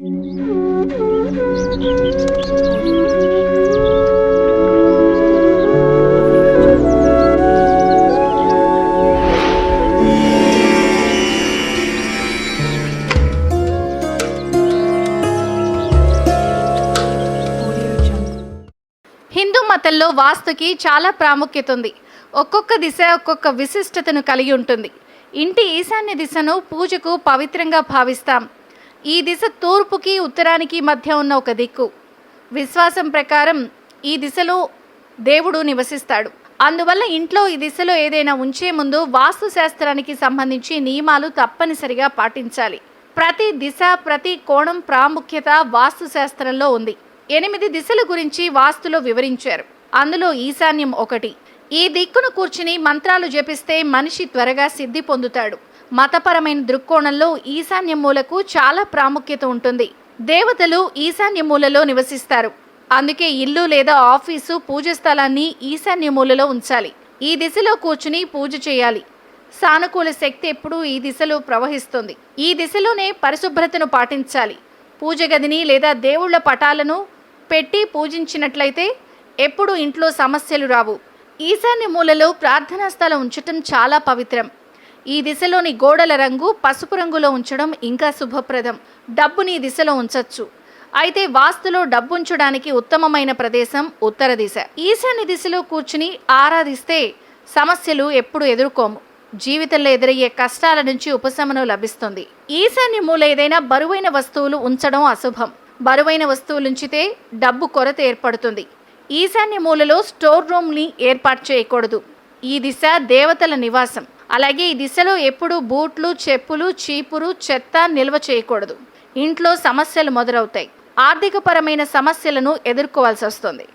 హిందూ మతంలో వాస్తుకి చాలా ప్రాముఖ్యత ఉంది. ఒక్కొక్క దిశ ఒక్కొక్క విశిష్టతను కలిగి ఉంటుంది. ఇంటి ఈశాన్య దిశను పూజకు పవిత్రంగా భావిస్తాం. ఈ దిశ తూర్పుకి ఉత్తరానికి మధ్య ఉన్న ఒక దిక్కు. విశ్వాసం ప్రకారం ఈ దిశలో దేవుడు నివసిస్తాడు. అందువల్ల ఇంట్లో ఈ దిశలో ఏదైనా ఉంచే ముందు వాస్తు శాస్త్రానికి సంబంధించి నియమాలు తప్పనిసరిగా పాటించాలి. ప్రతి దిశ ప్రతి కోణం ప్రాముఖ్యత వాస్తు శాస్త్రంలో ఉంది. ఎనిమిది దిశల గురించి వాస్తులో వివరించారు. అందులో ఈశాన్యం ఒకటి. ఈ దిక్కును కూర్చుని మంత్రాలు జపిస్తే మనిషి త్వరగా సిద్ధి పొందుతాడు. మతపరమైన దృక్కోణంలో ఈశాన్య మూలకు చాలా ప్రాముఖ్యత ఉంటుంది. దేవతలు ఈశాన్య మూలలో నివసిస్తారు. అందుకే ఇల్లు లేదా ఆఫీసు పూజ స్థలాన్ని ఈశాన్య మూలలో ఉంచాలి. ఈ దిశలో కూర్చుని పూజ చేయాలి. సానుకూల శక్తి ఎప్పుడూ ఈ దిశలో ప్రవహిస్తుంది. ఈ దిశలోనే పరిశుభ్రతను పాటించాలి. పూజ గదిని లేదా దేవుళ్ళ పటాలను పెట్టి పూజించినట్లయితే ఎప్పుడు ఇంట్లో సమస్యలు రావు. ఈశాన్య మూలలో ప్రార్థనా స్థలం ఉంచటం చాలా పవిత్రం. ఈ దిశలోని గోడల రంగు పసుపు రంగులో ఉంచడం ఇంకా శుభప్రదం. డబ్బుని ఈ దిశలో ఉంచవచ్చు అయితే వాస్తులో డబ్బు ఉంచడానికి ఉత్తమమైన ప్రదేశం ఉత్తర దిశ. ఈశాన్య దిశలో కూర్చుని ఆరాధిస్తే సమస్యలు ఎప్పుడు ఎదుర్కోము. జీవితంలో ఎదురయ్యే కష్టాల నుంచి ఉపశమనం లభిస్తుంది. ఈశాన్య మూల ఏదైనా బరువైన వస్తువులు ఉంచడం అశుభం. బరువైన వస్తువులు ఉంచితే డబ్బు కొరత ఏర్పడుతుంది. ఈశాన్య మూలలో స్టోర్ రూమ్ని ఏర్పాటు చేయకూడదు. ఈ దిశ దేవతల నివాసం. అలాగే ఈ దిశలో ఎప్పుడు బూట్లు చెప్పులు చీపురు చెత్త నిల్వ చేయకూడదు. ఇంట్లో సమస్యలు మొదలవుతాయి. ఆర్థికపరమైన సమస్యలను ఎదుర్కోవాల్సి వస్తుంది.